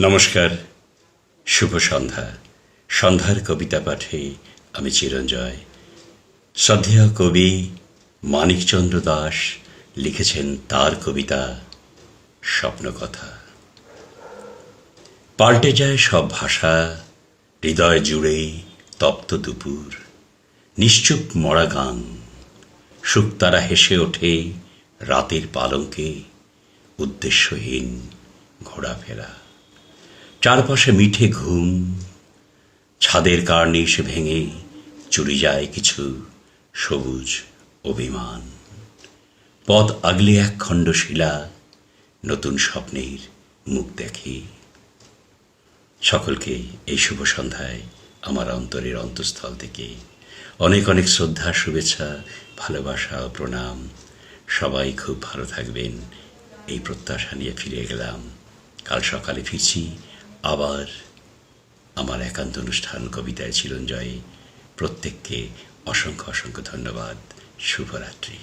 নমস্কার, শুভ সন্ধ্যা। সন্ধ্যার কবিতা পাঠে আমি চিরঞ্জয়। শ্রদ্ধেয় কবি মানিকচন্দ্র দাস লিখেছেন তার কবিতা স্বপ্নকথা। পাল্টে যায় সব ভাষা, হৃদয় জুড়ে তপ্ত দুপুর, নিশ্চুপ মরা গান শুকতারা হেসে ওঠে রাতের পালঙ্কে, উদ্দেশ্যহীন ঘোরাফেরা। চারপাশে মিঠে ঘুম, ছাদের কার্নিশ ভেঙে চুরি যায় কিছু সবুজ অভিমান। পথ আগলে এক খণ্ড শিলা নতুন স্বপ্নের মুখ দেখে। সকলকে এই শুভ সন্ধ্যায় আমার অন্তরের অন্তঃস্থল থেকে অনেক অনেক শ্রদ্ধা, শুভেচ্ছা, ভালোবাসা প্রণাম। সবাই খুব ভালো থাকবেন। এই প্রত্যাশা নিয়ে ফিরে গেলাম। কাল সকালে ফিরছি আবার আমার একান্ত অনুষ্ঠান কবিতায় চিরঞ্জয়ে। প্রত্যেককে অসংখ্য অসংখ্য ধন্যবাদ। শুভরাত্রি।